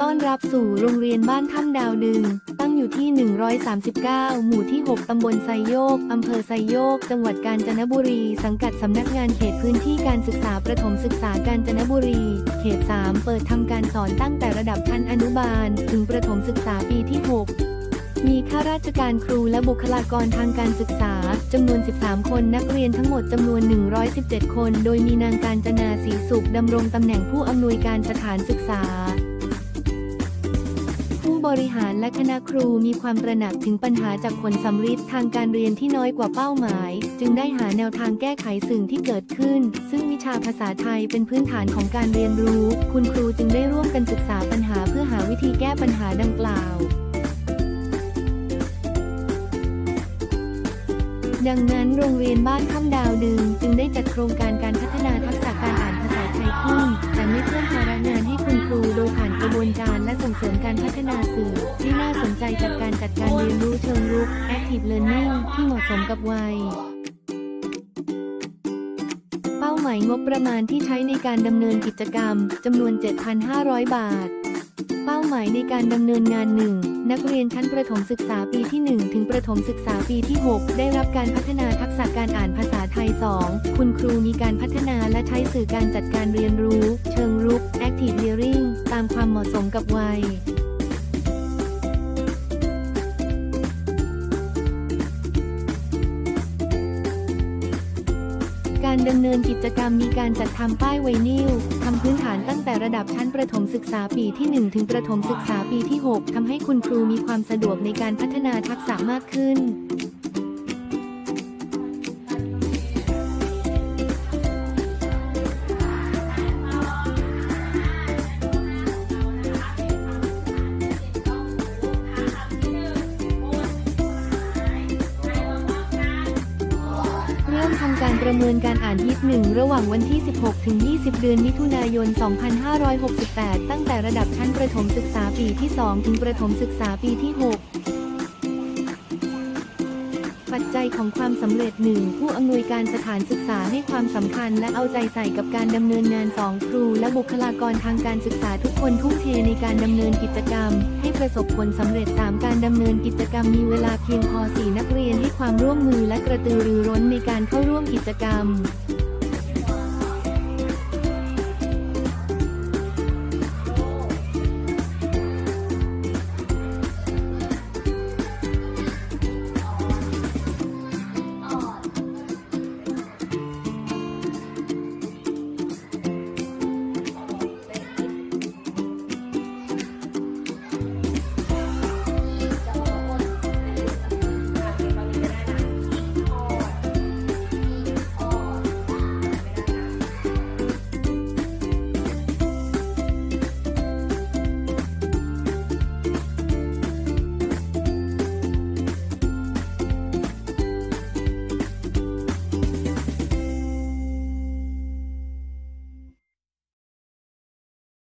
ต้อนรับสู่โรงเรียนบ้านถ้ำดาวดึง ตั้งอยู่ที่ 139 หมู่ที่ 6 ตำบลไซโยก อำเภอไซโยก จังหวัดกาญจนบุรี สังกัดสำนักงานเขตพื้นที่การศึกษาประถมศึกษากาญจนบุรี เขต 3 เปิดทำการสอนตั้งแต่ระดับชั้นอนุบาล ถึงประถมศึกษาปีที่ 6มีข้าราชการครูและบุคลากรทางการศึกษา จำนวน 13 คนนักเรียนทั้งหมดจำนวน 117 คน โดยมีนางการจนาศรีสุขดำรงตำแหน่งผู้อำนวยการสถานศึกษา ผู้บริหารและคณะครูมีความตระหนักถึงปัญหาจากผลสำฤทธิ์ทางการเรียนที่น้อยกว่าเป้าหมาย จึงได้หาแนวทางแก้ไขสิ่งที่เกิดขึ้น ซึ่งวิชาภาษาไทยเป็นพื้นฐานของการเรียนรู้ คุณครูจึงได้ร่วมกันศึกษาปัญหาเพื่อหาวิธีแก้ปัญหาดังกล่าวดังนั้นโรงเรียนบ้านถ้ำดาวดึงจึงได้จัดโครงการการ การพัฒนาสื่อที่น่าสนใจจากการจัดการเรียนรู้เชิงรุก active learning ที่เหมาะสมกับวัย เป้าหมายงบประมาณที่ใช้ในการดำเนินกิจกรรมจำนวน 7,500 บาท เป้าหมายในการดำเนินงาน 1. นักเรียนชั้นประถมศึกษาปีที่ 1 ถึงประถมศึกษาปีที่ 6 ได้รับการพัฒนาทักษะการอ่านภาษาไทย 2. คุณครูมีการพัฒนาและใช้สื่อการจัดการเรียนรู้ เชิงรุก active hearing ตามความเหมาะสมกับวัย การดำเนินกิจกรรมมีการจัดทำป้ายไวนิลทำพื้นฐานตั้งแต่ระดับชั้นประถมศึกษาปีที่ 1 ถึงประถมศึกษาปีที่ 6ทำให้คุณครูมีความสะดวกในการพัฒนาทักษะมากขึ้น ทำการประเมินการอ่านฮิตหนึ่งระหว่างวันที่ 16 ถึง 20 เดือนมิถุนายน 2568 ตั้งแต่ระดับชั้นประถมศึกษาปีที่ 2 ถึงประถมศึกษาปีที่ 6 ปัจจัยของความสำเร็จ 1. ผู้อำนวยการสถานศึกษาให้ความสำคัญและเอาใจใส่กับการดำเนินงาน 2. ครูและบุคลากรทางการศึกษาทุกคนทุ่มเทในการดำเนินกิจกรรม ให้ประสบผลสำเร็จ 3. การดำเนินกิจกรรมมีเวลาเพียงพอ 4. นักเรียน ความร่วมมือและกระตือรือร้นในการเข้าร่วมกิจกรรม